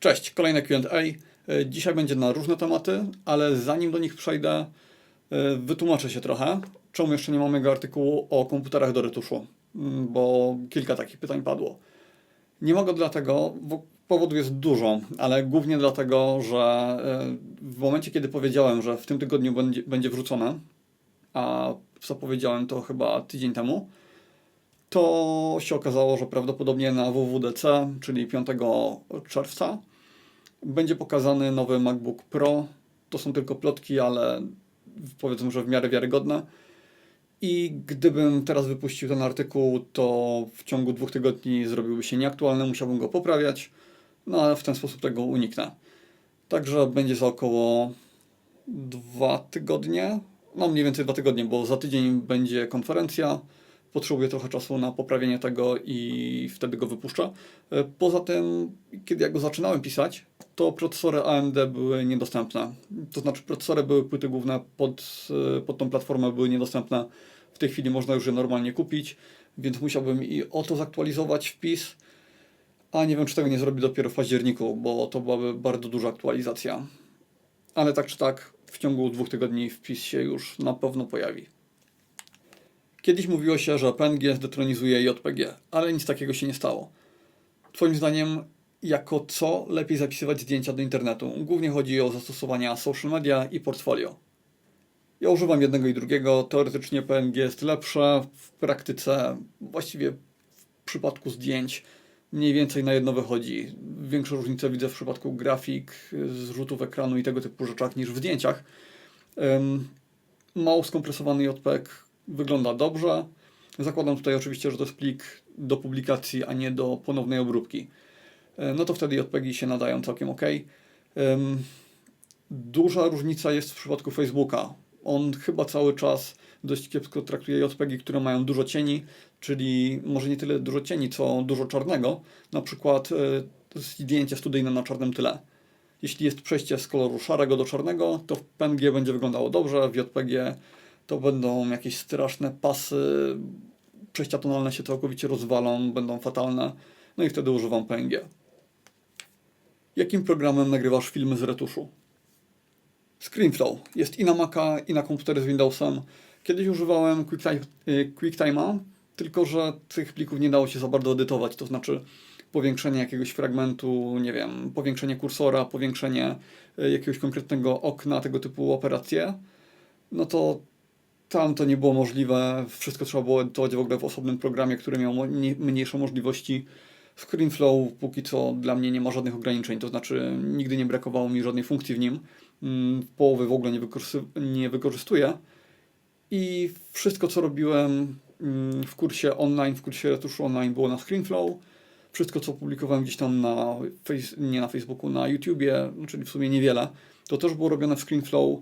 Cześć, kolejne QA. Dzisiaj będzie na różne tematy, ale zanim do nich przejdę, e, wytłumaczę się trochę, czemu jeszcze nie mamy mojego artykułu o komputerach do retuszu, Mm, bo kilka takich pytań padło. Nie mogę dlatego, bo powodów jest dużo, ale głównie dlatego, że e, w momencie, kiedy powiedziałem, że w tym tygodniu będzie, będzie wrzucone, a zapowiedziałem to chyba tydzień temu, to się okazało, że prawdopodobnie na WWDC, czyli 5 czerwca, będzie pokazany nowy MacBook Pro. To są tylko plotki, ale powiedzmy, że w miarę wiarygodne. I gdybym teraz wypuścił ten artykuł, to w ciągu dwóch tygodni zrobiłby się nieaktualny, musiałbym go poprawiać, no ale w ten sposób tego uniknę. Także będzie za około dwa tygodnie, no mniej więcej dwa tygodnie, bo za tydzień będzie konferencja. Potrzebuję trochę czasu na poprawienie tego i wtedy go wypuszczę. E, Poza tym, kiedy ja go zaczynałem pisać, to procesory AMD były niedostępne. To znaczy, procesory były płyty główne pod, e, pod tą platformę były niedostępne. W tej chwili można już je normalnie kupić, więc musiałbym i o to zaktualizować wpis. A nie wiem, czy tego nie zrobię dopiero w październiku, bo to byłaby bardzo duża aktualizacja. Ale tak czy tak, w ciągu dwóch tygodni wpis się już na pewno pojawi. Kiedyś mówiło się, że PNG zdetronizuje JPG, ale nic takiego się nie stało. Twoim zdaniem, jako co lepiej zapisywać zdjęcia do internetu? Głównie chodzi o zastosowania social media i portfolio. Ja używam jednego i drugiego. Teoretycznie PNG jest lepsze, w praktyce właściwie w przypadku zdjęć mniej więcej na jedno wychodzi. Większe różnice widzę w przypadku grafik, zrzutów ekranu i tego typu rzeczach niż w zdjęciach. Mało skompresowany JPEG wygląda dobrze. Zakładam tutaj oczywiście, że to jest plik do publikacji, a nie do ponownej obróbki. E, No to wtedy JPEGi się nadają całkiem ok. Duża różnica jest w przypadku Facebooka. On chyba cały czas dość kiepsko traktuje JPEGi, które mają dużo cieni, czyli może nie tyle dużo cieni, co dużo czarnego. Na przykład e, zdjęcie studyjne na czarnym tle. Jeśli jest przejście z koloru szarego do czarnego, to w PNG będzie wyglądało dobrze, w JPG to będą jakieś straszne pasy, przejścia tonalne się całkowicie rozwalą, będą fatalne, no i wtedy używam PNG. Jakim programem nagrywasz filmy z retuszu? ScreenFlow. Jest i na Maca, i na komputery z Windowsem. Kiedyś używałem QuickTime- y, QuickTime'a, tylko że tych plików nie dało się za bardzo edytować, to znaczy powiększenie jakiegoś fragmentu, nie wiem, powiększenie kursora, powiększenie y, jakiegoś konkretnego okna, tego typu operacje, no to tam to nie było możliwe. Wszystko trzeba było edytować w ogóle w osobnym programie, który miał mniejsze możliwości. ScreenFlow póki co dla mnie nie ma żadnych ograniczeń, to znaczy nigdy nie brakowało mi żadnej funkcji w nim. Mm, Połowy w ogóle nie, wykorzy- nie wykorzystuję. I wszystko, co robiłem mm, w kursie online, w kursie retuszu online było na ScreenFlow. Wszystko, co publikowałem gdzieś tam na, face, nie na Facebooku, na YouTubie, no, czyli w sumie niewiele, to też było robione w ScreenFlow.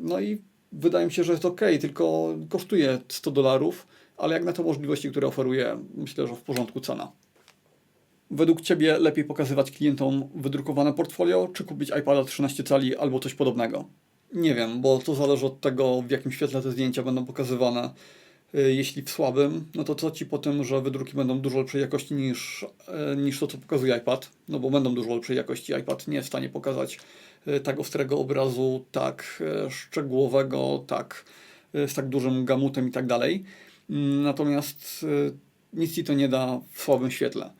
No i wydaje mi się, że jest ok, tylko kosztuje 100 dolarów, ale jak na te możliwości, które oferuje, myślę, że w porządku cena. Według Ciebie lepiej pokazywać klientom wydrukowane portfolio, czy kupić iPada 13 cali albo coś podobnego? Nie wiem, bo to zależy od tego, w jakim świetle te zdjęcia będą pokazywane. Y, Jeśli w słabym, no to co Ci po tym, że wydruki będą dużo lepszej jakości niż, e, niż to, co pokazuje iPad? No bo będą dużo lepszej jakości. iPad nie jest w stanie pokazać e, tak ostrego obrazu, tak szczegółowego, tak z tak dużym gamutem i tak dalej. Mm, Natomiast nic Ci to nie da w słabym świetle.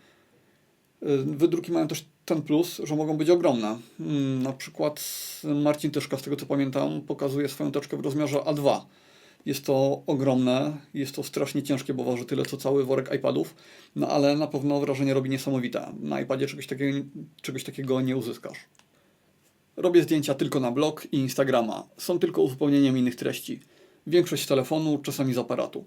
Y, Wydruki mają też ten plus, że mogą być ogromne. Mm, Na przykład Marcin Tyszka, z tego co pamiętam, pokazuje swoją teczkę w rozmiarze A2. Jest to ogromne, jest to strasznie ciężkie, bo waży tyle co cały worek iPadów, no ale na pewno wrażenie robi niesamowite. Na iPadzie czegoś takiego, czegoś takiego nie uzyskasz. Robię zdjęcia tylko na blog i Instagrama. Są tylko uzupełnieniem innych treści. Większość z telefonu, czasami z aparatu.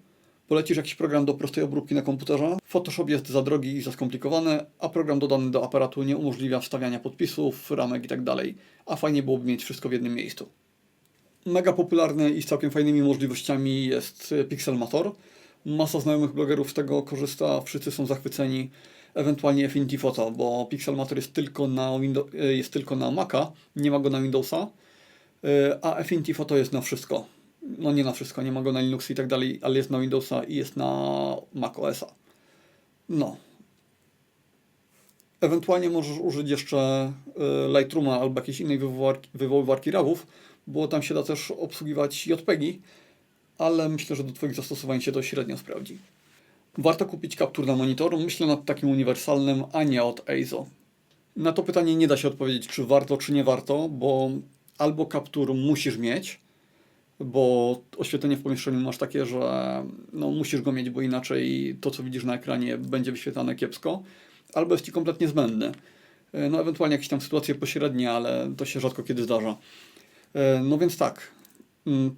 Polecisz jakiś program do prostej obróbki na komputerze? Photoshop jest za drogi i za skomplikowany, a program dodany do aparatu nie umożliwia wstawiania podpisów, ramek itd. A fajnie byłoby mieć wszystko w jednym miejscu. Mega popularny i z całkiem fajnymi możliwościami jest y, Pixelmator. Masa znajomych blogerów z tego korzysta, wszyscy są zachwyceni. Ewentualnie Affinity Photo, bo Pixelmator jest tylko na, Windows, jest tylko na Maca, nie ma go na Windowsa, y, a Affinity Photo jest na wszystko. No nie na wszystko, nie ma go na Linux i tak dalej, ale jest na Windowsa i jest na Mac OS-a. No. Ewentualnie możesz użyć jeszcze Lightrooma albo jakiejś innej wywołarki, wywoływarki RAWów, bo tam się da też obsługiwać JPEGi, ale myślę, że do Twoich zastosowań się to średnio sprawdzi. Warto kupić kaptur na monitor? Myślę nad takim uniwersalnym, a nie od EIZO. Na to pytanie nie da się odpowiedzieć, czy warto, czy nie warto, bo albo kaptur musisz mieć, bo oświetlenie w pomieszczeniu masz takie, że no, musisz go mieć, bo inaczej to, co widzisz na ekranie, będzie wyświetlane kiepsko, albo jest ci kompletnie zbędny. No, ewentualnie jakieś tam sytuacje pośrednie, ale to się rzadko kiedy zdarza. E, No więc tak. Mm,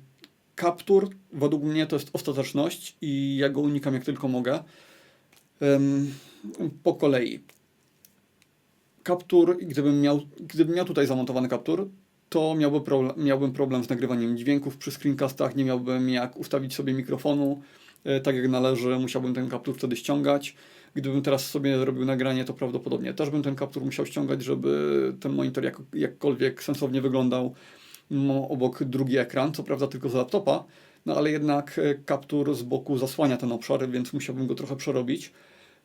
Kaptur według mnie to jest ostateczność i ja go unikam jak tylko mogę. Po kolei. Kaptur, gdybym miał, gdybym miał tutaj zamontowany kaptur, to miałby problem, miałbym problem z nagrywaniem dźwięków przy screencastach, nie miałbym jak ustawić sobie mikrofonu e, tak jak należy, musiałbym ten kaptur wtedy ściągać. Gdybym teraz sobie zrobił nagranie, to prawdopodobnie też bym ten kaptur musiał ściągać, żeby ten monitor jak, jakkolwiek sensownie wyglądał no, obok drugi ekran, co prawda tylko z laptopa, no ale jednak e, kaptur z boku zasłania ten obszar, więc musiałbym go trochę przerobić.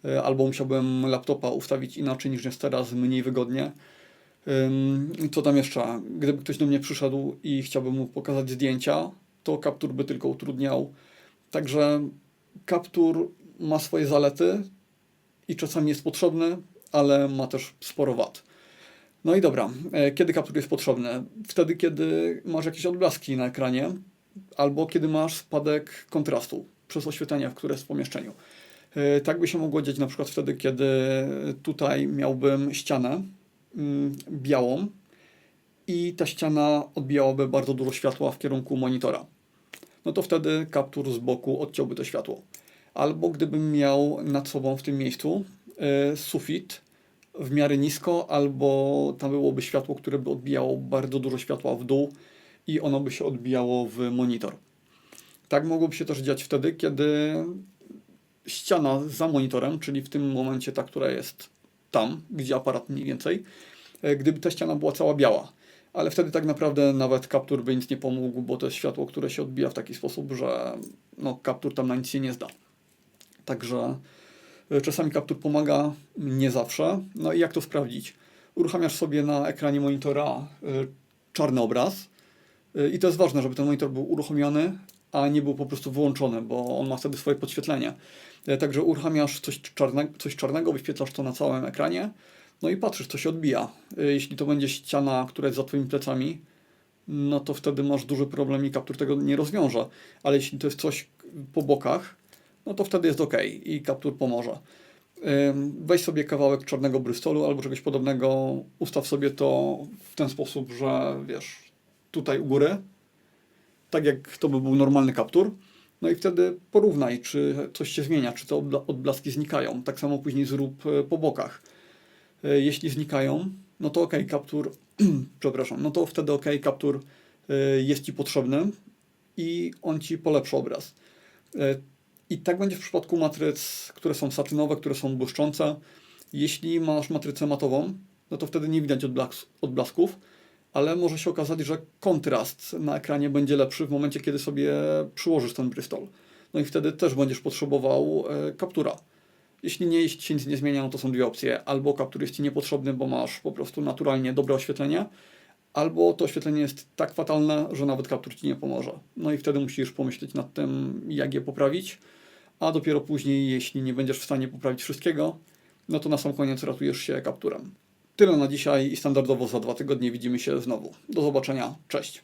E, Albo musiałbym laptopa ustawić inaczej niż jest teraz, mniej wygodnie. Co tam jeszcze? Gdyby ktoś do mnie przyszedł i chciałbym mu pokazać zdjęcia, to kaptur by tylko utrudniał. Także kaptur ma swoje zalety i czasami jest potrzebny, ale ma też sporo wad. No i dobra, e, kiedy kaptur jest potrzebny? Wtedy, kiedy masz jakieś odblaski na ekranie, albo kiedy masz spadek kontrastu przez oświetlenie, które jest w pomieszczeniu. E, Tak by się mogło dziać na przykład wtedy, kiedy tutaj miałbym ścianę mm, białą i ta ściana odbijałaby bardzo dużo światła w kierunku monitora. No to wtedy kaptur z boku odciąłby to światło. Albo gdybym miał nad sobą w tym miejscu e, sufit w miarę nisko, albo tam byłoby światło, które by odbijało bardzo dużo światła w dół i ono by się odbijało w monitor. Tak mogłoby się też dziać wtedy, kiedy ściana za monitorem, czyli w tym momencie ta, która jest tam, gdzie aparat mniej więcej, e, gdyby ta ściana była cała biała. Ale wtedy tak naprawdę nawet kaptur by nic nie pomógł, bo to jest światło, które się odbija w taki sposób, że no, kaptur tam na nic się nie zda. Także czasami kaptur pomaga, nie zawsze. No i jak to sprawdzić? Uruchamiasz sobie na ekranie monitora e, czarny obraz e, i to jest ważne, żeby ten monitor był uruchomiony, a nie był po prostu wyłączony, bo on ma wtedy swoje podświetlenie. Także uruchamiasz coś, czarne, coś czarnego, wyświetlasz to na całym ekranie, no i patrzysz, co się odbija. Jeśli to będzie ściana, która jest za Twoimi plecami, no to wtedy masz duży problem i kaptur tego nie rozwiąże. Ale jeśli to jest coś po bokach, no to wtedy jest ok i kaptur pomoże. Weź sobie kawałek czarnego brystolu albo czegoś podobnego, ustaw sobie to w ten sposób, że wiesz, tutaj u góry, tak jak to by był normalny kaptur. No i wtedy porównaj, czy coś się zmienia, czy te odbla- odblaski znikają. Tak samo później zrób e, po bokach. E, Jeśli znikają, no to ok, kaptur, przepraszam, no to wtedy ok, kaptur e, jest Ci potrzebny i on Ci polepszy obraz. I tak będzie w przypadku matryc, które są satynowe, które są błyszczące. Jeśli masz matrycę matową, no to wtedy nie widać odblas- odblasków, ale może się okazać, że kontrast na ekranie będzie lepszy w momencie, kiedy sobie przyłożysz ten brystol. No i wtedy też będziesz potrzebował e, kaptura. Jeśli nie, jeśli się nic nie zmienia, no to są dwie opcje. Albo kaptur jest Ci niepotrzebny, bo masz po prostu naturalnie dobre oświetlenie, albo to oświetlenie jest tak fatalne, że nawet kaptur Ci nie pomoże. No i wtedy musisz pomyśleć nad tym, jak je poprawić, a dopiero później, jeśli nie będziesz w stanie poprawić wszystkiego, no to na sam koniec ratujesz się kapturem. Tyle na dzisiaj i standardowo za dwa tygodnie widzimy się znowu. Do zobaczenia, cześć.